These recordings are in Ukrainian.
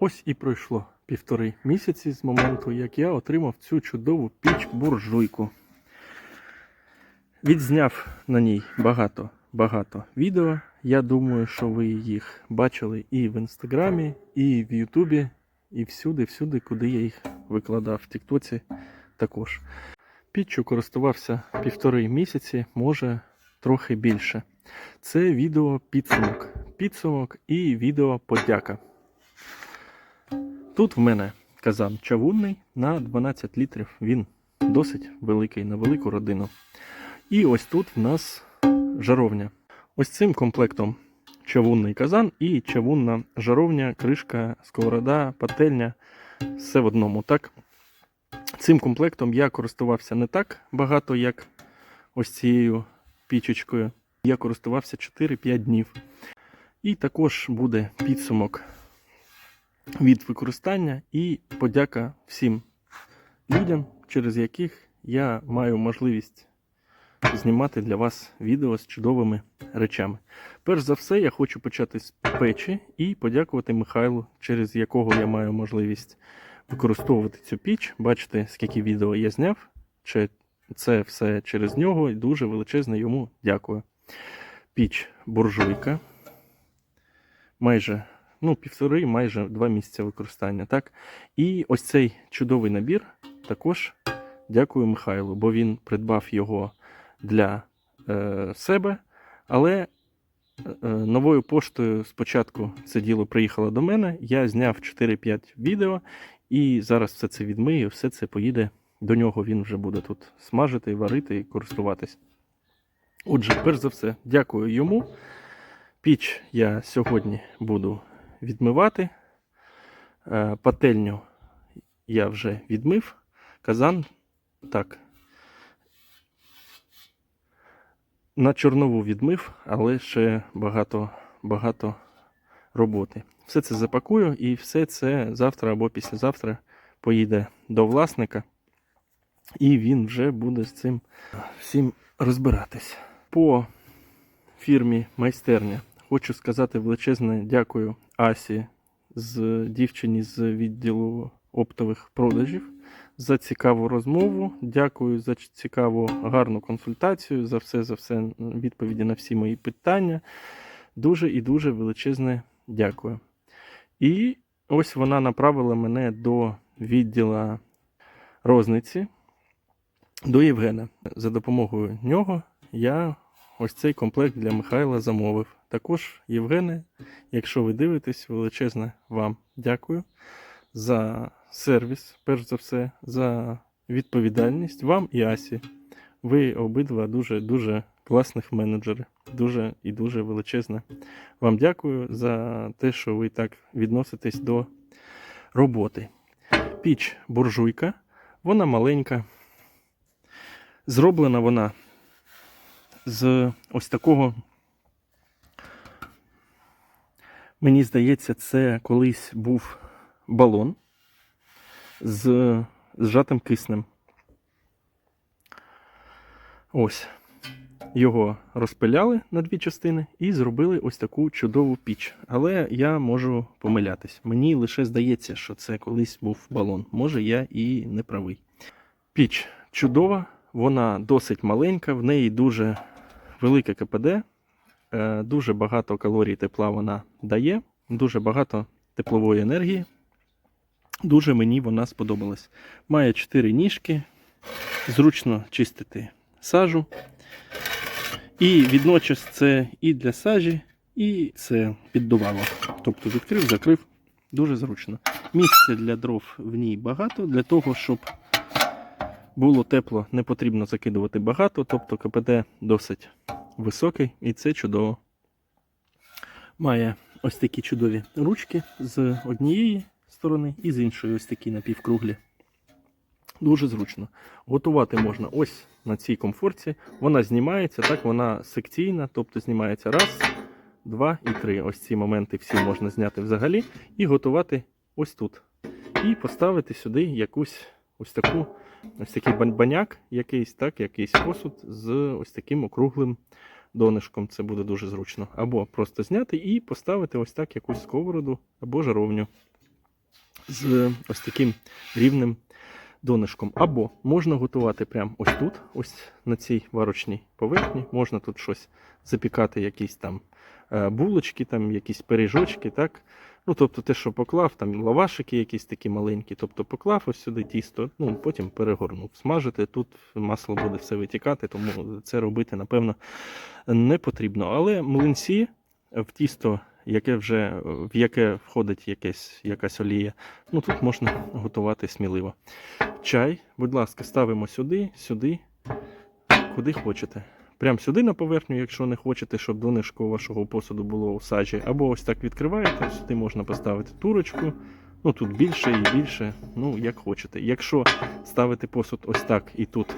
Ось і пройшло півтори місяці з моменту, як я отримав цю чудову піч буржуйку. Відзняв на ній багато багато відео. Я думаю, що ви їх бачили і в інстаграмі, і в Ютубі, і всюди, всюди, куди я їх викладав в Тіктоці також. Піччю користувався півтори місяці, може трохи більше. Це відео підсумок. Підсумок і відео подяка. Тут в мене казан чавунний на 12 літрів. Він досить великий на велику родину. І ось тут в нас жаровня. Ось цим комплектом чавунний казан і чавунна жаровня, кришка, сковорода, пательня. Все в одному. Так? Цим комплектом я користувався не так багато, як ось цією пічечкою. Я користувався 4-5 днів. І також буде підсумок від використання і подяка всім людям, через яких я маю можливість знімати для вас відео з чудовими речами. Перш за все, я хочу почати з печі і подякувати Михайлу, через якого я маю можливість використовувати цю піч. Бачите, скільки відео я зняв. Це все через нього і дуже величезне йому дякую. Піч буржуйка. Майже ну, півтори, майже два місяці використання. Так? І ось цей чудовий набір також дякую Михайлу, бо він придбав його для е, себе. Але е, новою поштою спочатку це діло приїхало до мене. Я зняв 4-5 відео, і зараз все це відмию, все це поїде до нього. Він вже буде тут смажити, варити і користуватись. Отже, перш за все, дякую йому. Піч я сьогодні буду відмивати. Е, Пательню я вже відмив. Казан так. На чорнову відмив, але ще багато, багато роботи. Все це запакую і все це завтра або післязавтра поїде до власника, і він вже буде з цим всім розбиратись. По фірмі майстерня хочу сказати величезне дякую Асі з дівчині з відділу оптових продажів за цікаву розмову. Дякую за цікаву гарну консультацію, за все, за все відповіді на всі мої питання. Дуже і дуже величезне дякую. І ось вона направила мене до відділа розниці, до Євгена. За допомогою нього я ось цей комплект для Михайла замовив. Також, Євгене, якщо ви дивитесь, величезне вам дякую за сервіс, перш за все, за відповідальність вам і Асі. Ви обидва дуже-дуже класних менеджери. Дуже і дуже величезне. Вам дякую за те, що ви так відноситесь до роботи. Піч буржуйка, вона маленька. Зроблена вона з ось такого. Мені здається, це колись був балон з зжатим киснем. Ось. Його розпиляли на дві частини і зробили ось таку чудову піч. Але я можу помилятись. Мені лише здається, що це колись був балон. Може, я і не правий. Піч чудова, вона досить маленька, в неї дуже велике КПД, е, дуже багато калорій тепла вона дає, дуже багато теплової енергії. Дуже мені вона сподобалась. Має 4 ніжки, зручно чистити сажу. І відночас це і для сажі, і це піддувало. Тобто відкрив, закрив, дуже зручно. Місця для дров в ній багато, для того, щоб було тепло, не потрібно закидувати багато, тобто КПД досить високий, і це чудово. Має ось такі чудові ручки з однієї сторони і з іншої ось такі напівкруглі. Дуже зручно. Готувати можна ось на цій комфорті. Вона знімається, так, вона секційна, тобто знімається раз, два і три. Ось ці моменти всі можна зняти взагалі і готувати ось тут. І поставити сюди якусь ось таку, ось такий баняк, якийсь, так, якийсь посуд з ось таким округлим донишком. Це буде дуже зручно. Або просто зняти і поставити ось так якусь сковороду або жаровню. з ось таким рівним донишком. Або можна готувати прямо ось тут, ось на цій варочній поверхні. Можна тут щось запікати, якісь там е, булочки, там якісь пиріжочки, так? Ну, тобто те, що поклав, там лавашики якісь такі маленькі, тобто поклав ось сюди тісто, ну потім перегорнув. Смажити, тут масло буде все витікати, тому це робити, напевно, не потрібно. Але млинці в тісто, яке вже, в яке входить якесь, якась олія, ну тут можна готувати сміливо. Чай, будь ласка, ставимо сюди, сюди, куди хочете. Прямо сюди на поверхню, якщо не хочете, щоб донишко вашого посуду було у сажі. Або ось так відкриваєте, сюди можна поставити турочку. Ну тут більше і більше, ну як хочете. Якщо ставити посуд ось так і тут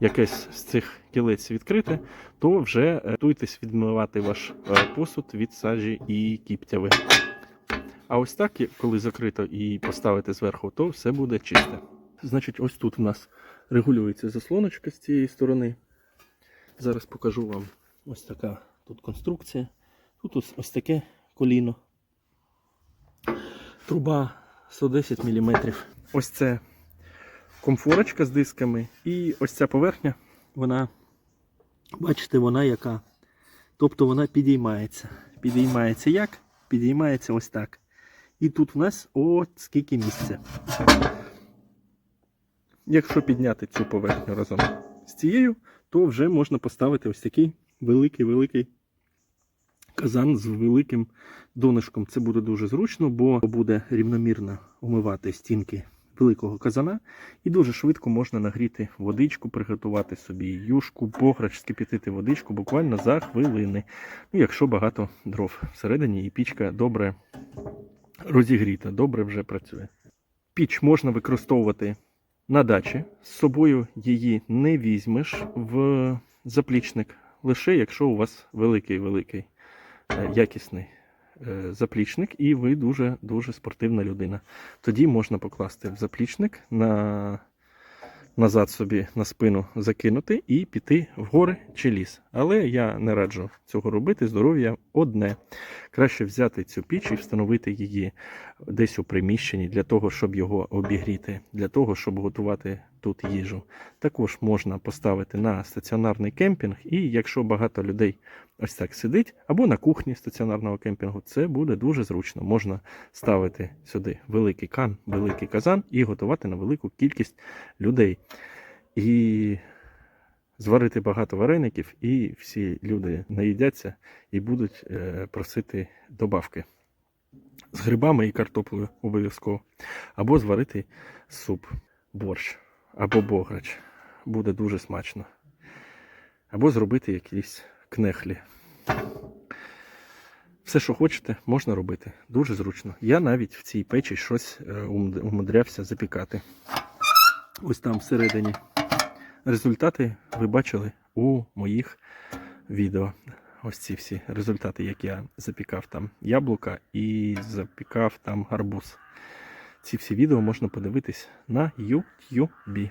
якесь з цих кілець відкрите, то вже е, готуйтесь відмивати ваш е, посуд від сажі і кіптяви. А ось так, коли закрито і поставити зверху, то все буде чисте. Значить, ось тут у нас регулюється заслоночка з цієї сторони. Зараз покажу вам ось така тут конструкція. Тут ось, ось таке коліно. Труба 110 мм. Ось це комфорочка з дисками. І ось ця поверхня, вона, бачите, вона яка. Тобто вона підіймається. Підіймається як? Підіймається ось так. І тут в нас от скільки місця. Якщо підняти цю поверхню разом з цією, то вже можна поставити ось такий великий-великий казан з великим донишком. Це буде дуже зручно, бо буде рівномірно умивати стінки великого казана, і дуже швидко можна нагріти водичку, приготувати собі юшку, пограч, скипятити водичку буквально за хвилини. Ну, якщо багато дров всередині, і пічка добре розігріта, добре вже працює. Піч можна використовувати на дачі. З собою її не візьмеш в заплічник, лише якщо у вас великий-великий е, якісний е, заплічник, і ви дуже дуже спортивна людина. Тоді можна покласти в заплічник на назад собі на спину закинути і піти в гори чи ліс. Але я не раджу цього робити. Здоров'я одне. Краще взяти цю піч і встановити її десь у приміщенні для того, щоб його обігріти, для того, щоб готувати тут їжу. Також можна поставити на стаціонарний кемпінг, і якщо багато людей ось так сидить, або на кухні стаціонарного кемпінгу, це буде дуже зручно. Можна ставити сюди великий кан, великий казан і готувати на велику кількість людей. І зварити багато вареників, і всі люди наїдяться і будуть е, просити добавки з грибами і картоплею обов'язково. Або зварити суп, борщ, або бограч. Буде дуже смачно. Або зробити якісь кнехлі. Все, що хочете, можна робити. Дуже зручно. Я навіть в цій печі щось е, умудрявся запікати. Ось там всередині. Результати ви бачили у моїх відео. Ось ці всі результати, як я запікав там яблука і запікав там гарбуз. Ці всі відео можна подивитись на YouTube.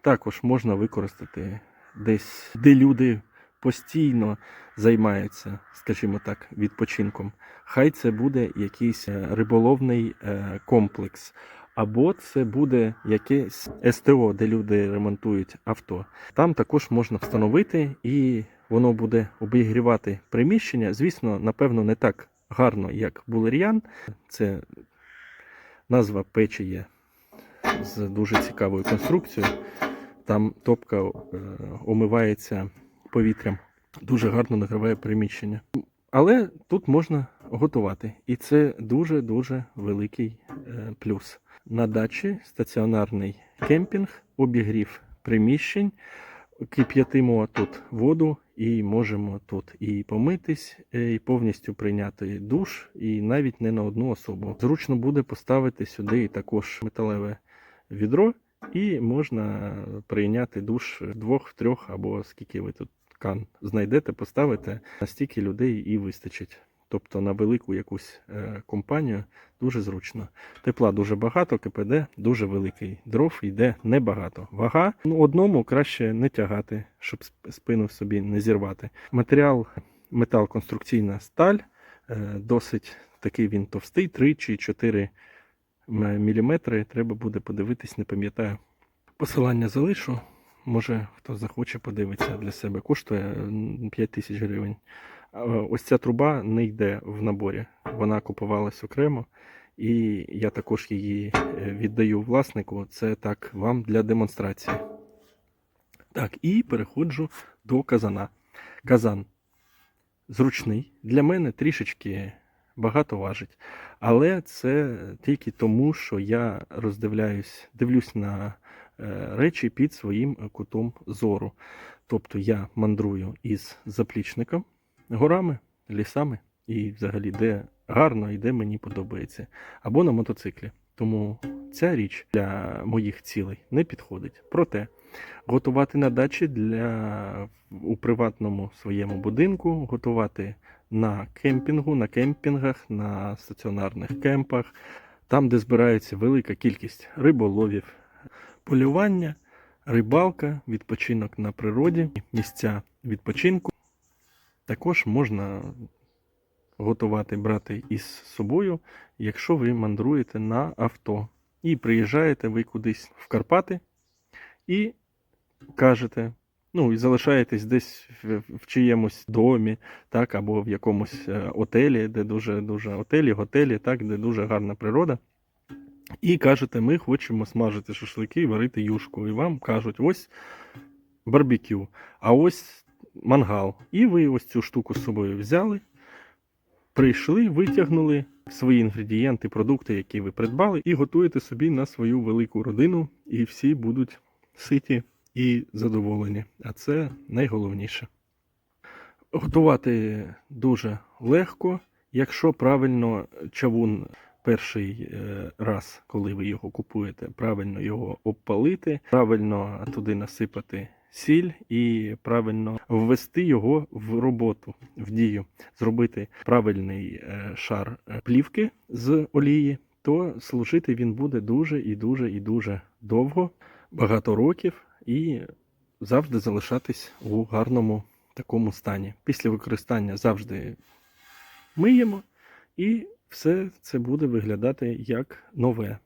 Також можна використати десь, де люди постійно займаються, скажімо так, відпочинком. Хай це буде якийсь е, риболовний е, комплекс, або це буде якесь СТО, де люди ремонтують авто. Там також можна встановити і воно буде обігрівати приміщення. Звісно, напевно, не так гарно, як булер'ян. Це назва печі є з дуже цікавою конструкцією. Там топка е, омивається повітрям, дуже гарно нагріває приміщення. Але тут можна готувати, і це дуже-дуже великий е, плюс. На дачі стаціонарний кемпінг, обігрів приміщень, кип'ятимо тут воду і можемо тут і помитись, е, і повністю прийняти душ, і навіть не на одну особу. Зручно буде поставити сюди також металеве відро, і можна прийняти душ двох, трьох або скільки ви тут кан знайдете, поставите, настільки людей і вистачить. Тобто на велику якусь е, компанію дуже зручно. Тепла дуже багато, КПД дуже великий. Дров йде небагато. Вага ну, одному краще не тягати, щоб спину собі не зірвати. Матеріал метал конструкційна сталь, е, досить такий він товстий, 3 чи 4 м- міліметри, треба буде подивитись, не пам'ятаю. Посилання залишу. Може, хто захоче подивитися для себе. Коштує 5 тисяч гривень. Ось ця труба не йде в наборі. Вона купувалась окремо, і я також її е, віддаю власнику. Це так вам для демонстрації. Так, і переходжу до казана. Казан зручний. Для мене трішечки багато важить. Але це тільки тому, що я роздивляюсь, дивлюсь на е, речі під своїм кутом зору. Тобто я мандрую із заплічником, горами, лісами і взагалі де гарно і де мені подобається. Або на мотоциклі. Тому ця річ для моїх цілей не підходить. Проте готувати на дачі для у приватному своєму будинку, готувати на кемпінгу, на кемпінгах, на стаціонарних кемпах, там, де збирається велика кількість риболовів, полювання, рибалка, відпочинок на природі, місця відпочинку. Також можна готувати брати із собою, якщо ви мандруєте на авто. І приїжджаєте ви кудись в Карпати і кажете, ну і залишаєтесь десь в, в чиємусь домі, так, або в якомусь е, отелі, де дуже дуже отелі, готелі, так, де дуже гарна природа. І кажете, ми хочемо смажити шашлики і варити юшку. І вам кажуть, ось барбекю, а ось мангал. І ви ось цю штуку з собою взяли, прийшли, витягнули свої інгредієнти, продукти, які ви придбали, і готуєте собі на свою велику родину, і всі будуть ситі і задоволені. А це найголовніше. Готувати дуже легко, якщо правильно чавун перший е, раз, коли ви його купуєте, правильно його обпалити, правильно туди насипати сіль і правильно ввести його в роботу, в дію, зробити правильний е, шар е, плівки з олії, то служити він буде дуже і дуже і дуже довго, багато років і завжди залишатись у гарному такому стані. Після використання завжди миємо, і все це буде виглядати як нове.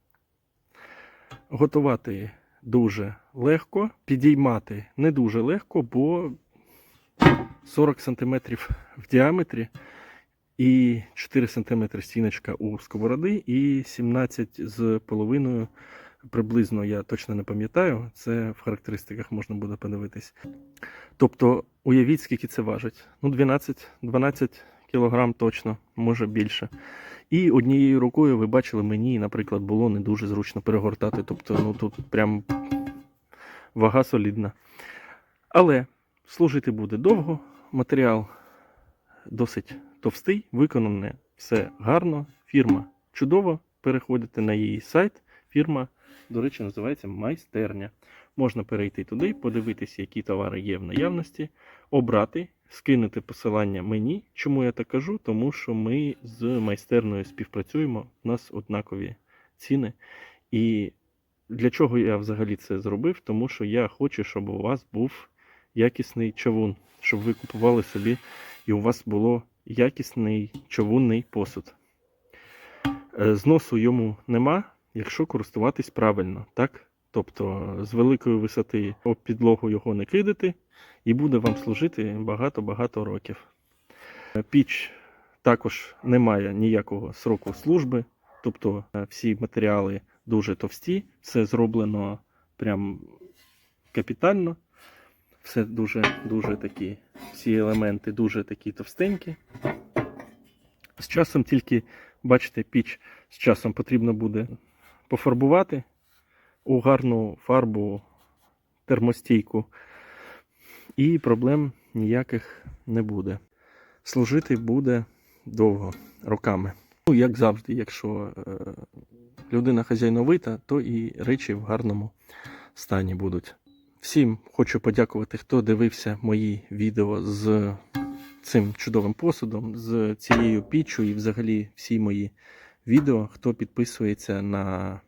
Готувати дуже легко, підіймати не дуже легко, бо 40 см в діаметрі і 4 см стіночка у сковороди, і 17 з половиною приблизно я точно не пам'ятаю, це в характеристиках можна буде подивитись. Тобто, уявіть, скільки це важить. Ну, 12, 12 кілограм точно, може більше. І однією рукою ви бачили, мені, наприклад, було не дуже зручно перегортати. Тобто, ну тут прям вага солідна. Але служити буде довго, матеріал досить товстий, виконане все гарно. Фірма чудова. Переходите на її сайт. Фірма, до речі, називається майстерня. Можна перейти туди, подивитися, які товари є в наявності, обрати, скинути посилання мені. Чому я так кажу? Тому що ми з майстерною співпрацюємо, у нас однакові ціни. І для чого я взагалі це зробив? Тому що я хочу, щоб у вас був якісний човун, щоб ви купували собі і у вас було якісний човунний посуд. Е, Зносу йому нема, якщо користуватись правильно, так? Тобто з великої висоти об підлогу його не кидати, і буде вам служити багато-багато років. Е, Піч також не має ніякого сроку служби, тобто е, всі матеріали дуже товсті, все зроблено прям капітально. Все дуже дуже такі, всі елементи дуже такі товстенькі. З часом тільки, бачите, піч з часом потрібно буде пофарбувати у гарну фарбу термостійку, і проблем ніяких не буде. Служити буде довго, роками. Ну, як завжди, якщо е, людина хазяйновита, то і речі в гарному стані будуть. Всім хочу подякувати, хто дивився мої відео з цим чудовим посудом, з цією піччю і взагалі всі мої відео, хто підписується на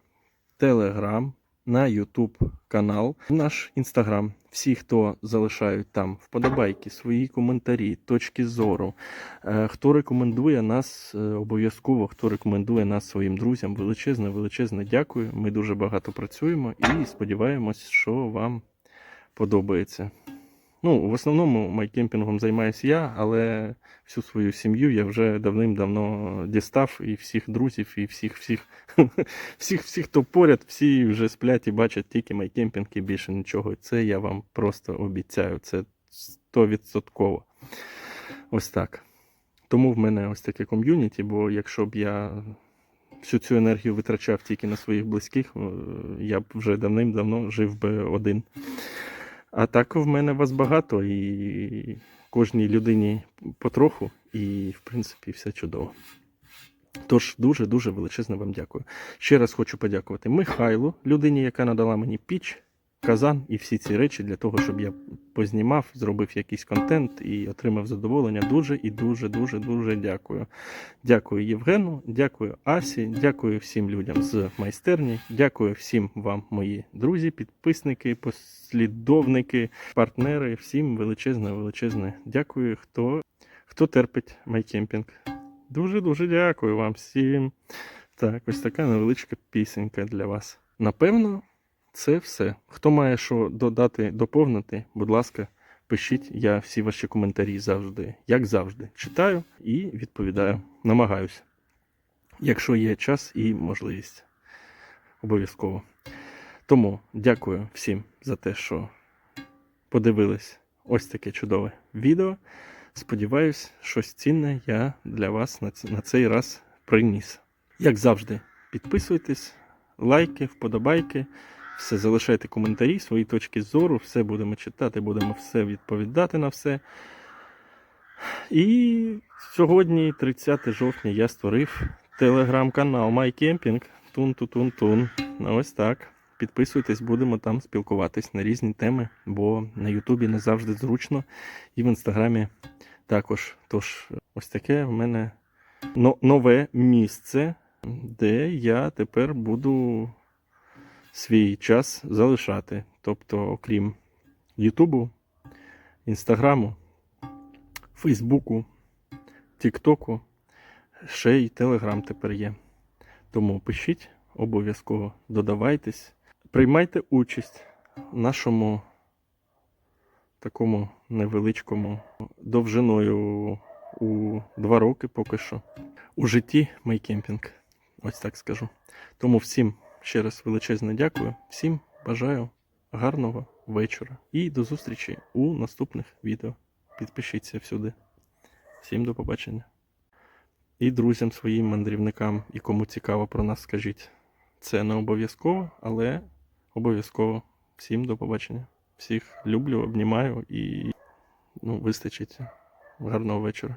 Telegram, на YouTube канал, наш інстаграм. Всі, хто залишають там вподобайки, свої коментарі, точки зору, е, хто рекомендує нас е, обов'язково, хто рекомендує нас своїм друзям, величезне, величезне дякую. Ми дуже багато працюємо і сподіваємось, що вам подобається. Ну, в основному майкемпінгом займаюся я, але всю свою сім'ю я вже давним-давно дістав і всіх друзів, і всіх, всіх, всіх, всіх, хто поряд, всі вже сплять і бачать тільки майкемпінг і більше нічого. Це я вам просто обіцяю. Це 100%. Ось так. Тому в мене ось таке ком'юніті, бо якщо б я всю цю енергію витрачав тільки на своїх близьких, е, я б вже давним-давно жив би один. А так в мене вас багато, і кожній людині потроху, і в принципі все чудово. Тож дуже-дуже величезно вам дякую. Ще раз хочу подякувати Михайлу, людині, яка надала мені піч, казан і всі ці речі для того, щоб я познімав, зробив якийсь контент і отримав задоволення. Дуже і дуже, дуже, дуже дякую. Дякую Євгену, дякую Асі, дякую всім людям з майстерні, дякую всім вам, мої друзі, підписники, послідовники, партнери. Всім величезне, величезне дякую, хто, хто терпить майкемпінг. Дуже дуже дякую вам всім. Так, ось така невеличка пісенька для вас. Напевно, це все. Хто має що додати, доповнити, будь ласка, пишіть. Я всі ваші коментарі завжди, як завжди, читаю і відповідаю. Намагаюся. Якщо є час і можливість. Обов'язково. Тому дякую всім за те, що подивились ось таке чудове відео. Сподіваюсь, щось цінне я для вас на цей раз приніс. Як завжди, підписуйтесь, лайки, вподобайки, все залишайте коментарі, свої точки зору, все будемо читати, будемо все відповідати на все. І сьогодні, 30 жовтня, я створив телеграм-канал MyCamping. Тун-ту-тун-тун. Ну, Ось так. Підписуйтесь, будемо там спілкуватись на різні теми, бо на Ютубі не завжди зручно, і в інстаграмі також. Тож, ось таке в мене нове місце, де я тепер буду свій час залишати. Тобто, окрім Ютубу, Інстаграму, Фейсбуку, Тіктоку, ще й Телеграм тепер є. Тому пишіть, обов'язково додавайтесь, приймайте участь в нашому такому невеличкому довжиною у два роки поки що у житті майкемпінг. Ось так скажу. Тому всім ще раз величезне дякую. Всім бажаю гарного вечора і до зустрічі у наступних відео. Підпишіться всюди. Всім до побачення. І друзям своїм мандрівникам, і кому цікаво про нас, скажіть. Це не обов'язково, але обов'язково. Всім до побачення. Всіх люблю, обнімаю і ну, вистачить. Гарного вечора.